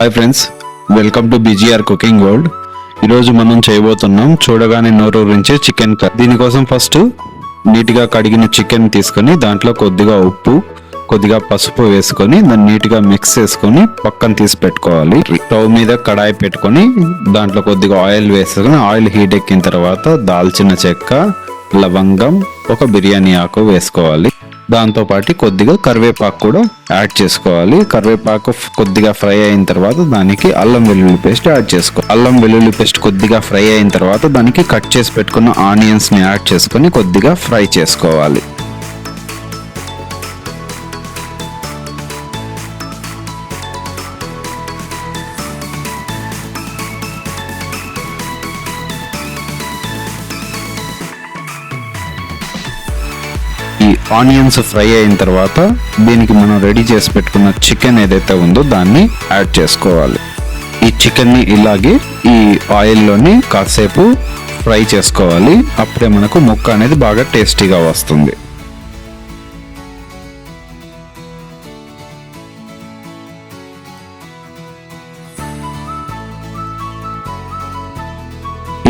Hi friends welcome to BGR cooking world ఈరోజు మనం చేయబోతున్నాం చూడగానే నోరూరించే చికెన్ కర్రీ దీనికోసం ఫస్ట్ నీట్గా కడిగిన చికెన్ తీసుకొని దాంట్లో కొద్దిగా ఉప్పు కొద్దిగా పసుపు వేసుకొని దాన్ని నీట్గా మిక్స్ చేసుకొని పక్కన తీసి పెట్టుకోవాలి. స్టవ్ మీద కడాయి పెట్టుకొని దాంట్లో కొద్దిగా ఆయిల్ వేసుకొని ఆయిల్ హీట్ ఎక్కిన తర్వాత దాల్చిన చెక్క లవంగం ఒక బిర్యానీ ఆకు వేసుకోవాలి. దాంతో పాటు కొద్దిగా కరివేపాకు కూడా యాడ్ చేసుకోవాలి. కరివేపాకు కొద్దిగా ఫ్రై అయిన తర్వాత దానికి అల్లం వెల్లుల్లి పేస్ట్ యాడ్ చేసుకో అల్లం వెల్లుల్లి పేస్ట్ కొద్దిగా ఫ్రై అయిన తర్వాత దానికి కట్ చేసి పెట్టుకున్న ఆనియన్స్ని యాడ్ చేసుకొని కొద్దిగా ఫ్రై చేసుకోవాలి. ఈ ఆనియన్స్ ఫ్రై అయిన తర్వాత దీనికి మనం రెడీ చేసి పెట్టుకున్న చికెన్ ఏదైతే ఉందో దాన్ని యాడ్ చేసుకోవాలి. ఈ చికెన్ని ఇలాగే ఈ ఆయిల్లోని కాసేపు ఫ్రై చేసుకోవాలి. అప్పుడే మనకు ముక్క అనేది బాగా టేస్టీగా వస్తుంది.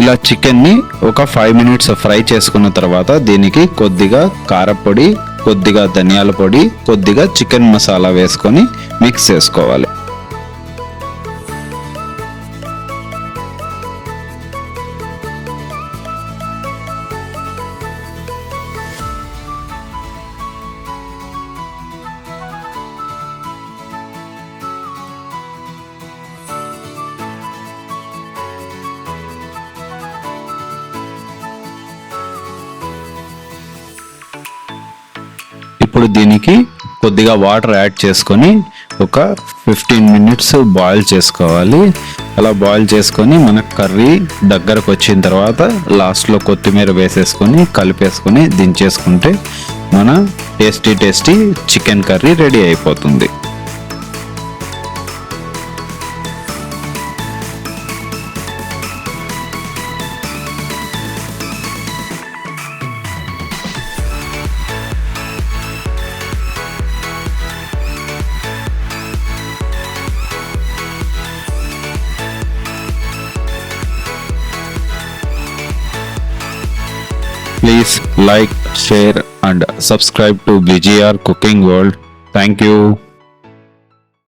ఇలా చికెన్ని ఒక ఫైవ్ మినిట్స్ ఫ్రై చేసుకున్న తర్వాత దీనికి కొద్దిగా కారపొడి కొద్దిగా ధనియాల పొడి కొద్దిగా చికెన్ మసాలా వేసుకొని మిక్స్ చేసుకోవాలి. ఇప్పుడు దీనికి కొద్దిగా వాటర్ యాడ్ చేసుకొని ఒక ఫిఫ్టీన్ మినిట్స్ బాయిల్ చేసుకోవాలి. అలా బాయిల్ చేసుకొని మన కర్రీ దగ్గరకు వచ్చిన తర్వాత లాస్ట్లో కొత్తిమీర వేసేసుకొని కలిపేసుకొని దించేసుకుంటే మన tasty tasty chicken curry ready అయిపోతుంది. Please like, share and subscribe to BGR Cooking World. Thank you.